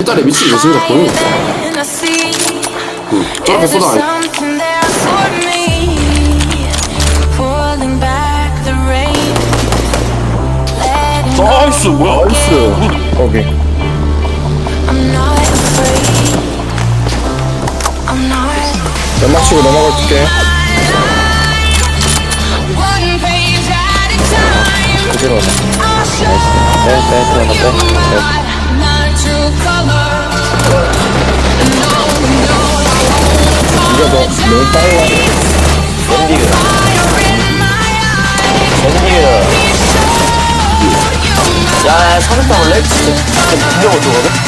이달에 미친 예술이 보이는 거야. 응, 저렇게 쏟아. 나이스 뭐야 나이스 오케이 연막 치고 넘어갈게 그대로 가자. 빼, 빼, 빼, 빼. 이거 너, 너무 빨라. 밴디그 밴디그 야 사슴 타볼래? 진짜 진짜 분명 어쩌거든?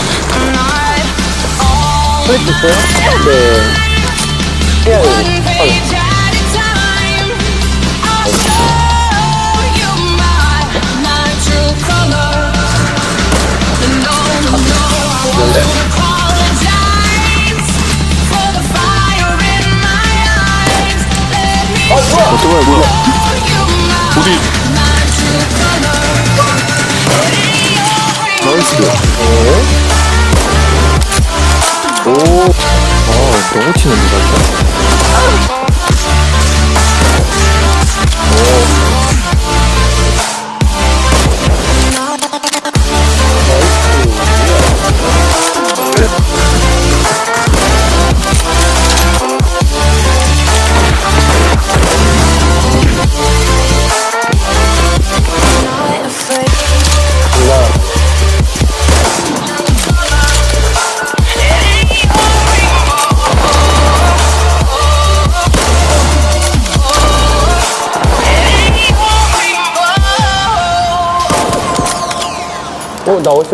플레이트 있어요? 네. 해야 뭐야? my, 어디. 나이스. 오. 아, 너무 치는데, 진짜. vụ đối